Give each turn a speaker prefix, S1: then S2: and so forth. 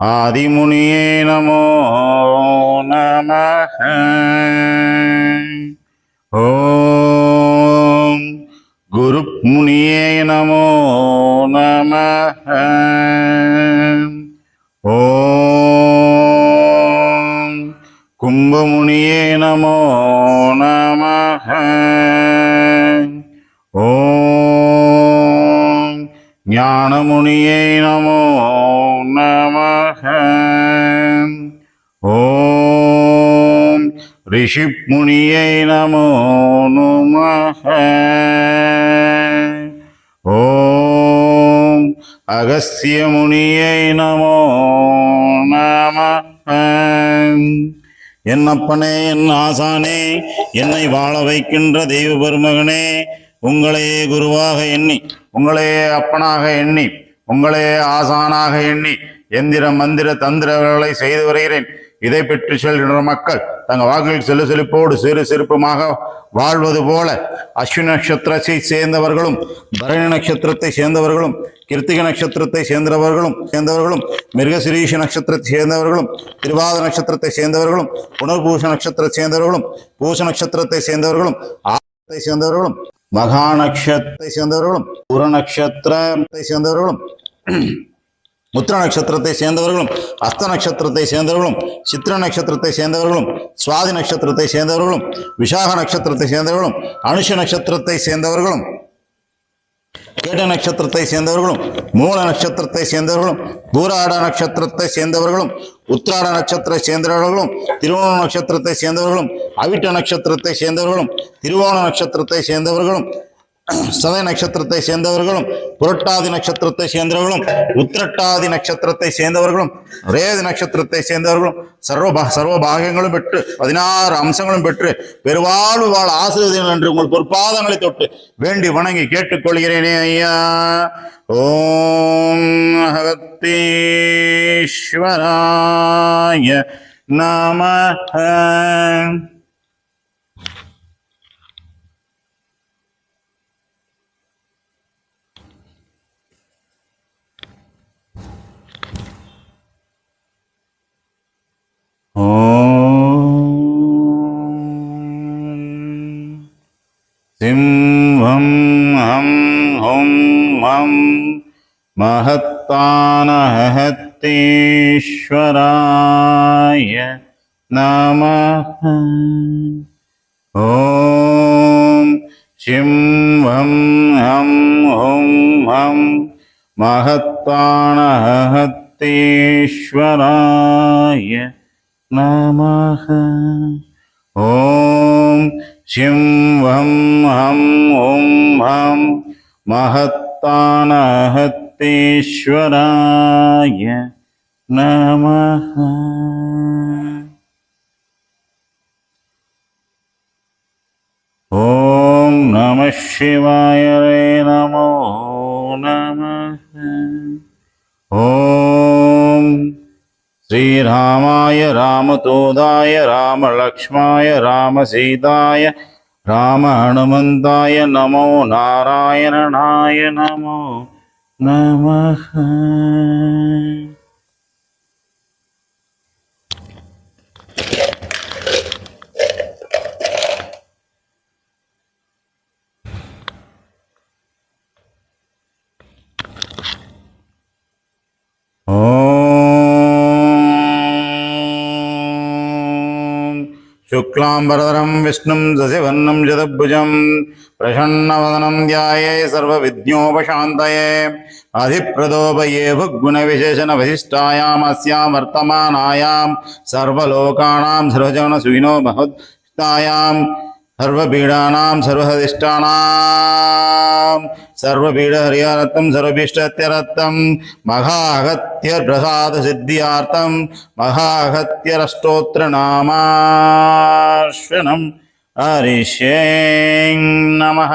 S1: ஆதிமுனியே நமோ நம ஓம் குருமுனியே நமோ நம ஓம் கும்பமுனியே நமோ நம ஓம் ஞானமுனியே நமோ ஓம் ரிஷிமுனியை நமோ நம ஓம் அகஸ்தியமுனியை நமோ நம என்னப்பனே என் ஆசானே என்னை வாழ வைக்கின்ற தெய்வ பெருமகனே உங்களையே குருவாக எண்ணி உங்களையே அப்பனாக எண்ணி உங்களையே ஆசானாக எண்ணி எந்திர மந்திர தந்திரங்களை செய்து வருகிறேன். இதை பெற்று செல்கின்ற மக்கள் தங்கள் வாக்கில் செல்லு செழிப்போடு சிறு சிறுப்புமாக வாழ்வது போல அஸ்வினி நட்சத்திரத்தை சேர்ந்தவர்களும் பரணி நட்சத்திரத்தை சேர்ந்தவர்களும் கிருத்திக நட்சத்திரத்தை சேர்ந்தவர்களும் சேர்ந்தவர்களும் மிருகசிரீஷ நட்சத்திரத்தை சேர்ந்தவர்களும் திருவாத நட்சத்திரத்தை சேர்ந்தவர்களும் புனர்பூஷ நட்சத்திரத்தை சேர்ந்தவர்களும் பூச நட்சத்திரத்தை சேர்ந்தவர்களும் ஆத்தை சேர்ந்தவர்களும் மகா நட்சத்திரத்தை சேர்ந்தவர்களும் புற நட்சத்திரத்தை சேர்ந்தவர்களும். உத்திர நட்சத்திரத்தை சேர்ந்தவர்களும் அஸ்த நட்சத்திரத்தை சேர்ந்தவர்களும் சித்திர நட்சத்திரத்தை சேர்ந்தவர்களும் சுவாதி நட்சத்திரத்தை சேர்ந்தவர்களும் விசாக நட்சத்திரத்தை சேர்ந்தவர்களும் அனுஷ நட்சத்திரத்தை சேர்ந்தவர்களும் கேட்ட நட்சத்திரத்தை சேர்ந்தவர்களும் மூல நட்சத்திரத்தை சேர்ந்தவர்களும் பூராட நட்சத்திரத்தை சேர்ந்தவர்களும் உத்திராட நட்சத்திரத்தை சேர்ந்தவர்களும் திருவோண நட்சத்திரத்தை சேர்ந்தவர்களும் அவிட்ட நட்சத்திரத்தை சேர்ந்தவர்களும் திருவோண நட்சத்திரத்தை சேர்ந்தவர்களும் சதய நட்சத்திரத்தை சேர்ந்தவர்களும் புரட்டாதி நட்சத்திரத்தை சேர்ந்தவர்களும் உத்திரட்டாதி நட்சத்திரத்தை சேர்ந்தவர்களும் ரேதி நட்சத்திரத்தை சேர்ந்தவர்களும் சர்வ சர்வ பாகங்களும் பெற்று பதினாறு அம்சங்களும் பெற்று பெருவாழ்வு வாழ் ஆசிரியர்கள் என்று உங்கள் பொற்பாதங்களை தொட்டு வேண்டி வணங்கி கேட்டுக்கொள்கிறேனே ஐயா. ஓம் அகத்தீஸ்வராய நம हं हं हुं अं महत्तानमहत्तेश्वराय नमः। ॐ शिं हं हं हुं हं महत्तानमहत्तेश्वराय नमः। ॐ शिं वं हं ॐ हं महत्तानहत्तेश्वराय नमः। ॐ नमः शिवाय रे श्रीरामाय रामतोदाय रामलक्ष्माय रामसीताय रामहनुमन्ताय नमो नारायणाय नमो नमः शुक्लाम्बरधरं विष्णुं शशिवर्णं शतभुजं प्रसन्नवदनं ध्याये सर्वविद्योपशान्तये अधिप्रदोपये भुग्गुणविशेषणवशिष्टायाम् अस्यां वर्तमानायां सर्वलोकानां सृजनसुविनो भवत्तायां सर्वपीडानां सर्वहदिष्टानां सर्वपीडहरिहरत्तं सर्वभीष्टत्यरत्तं महाहत्यप्रसादसिद्ध्यार्थं महागत्यरस्तोत्रनामाश्वनं हरिष्ये नमः।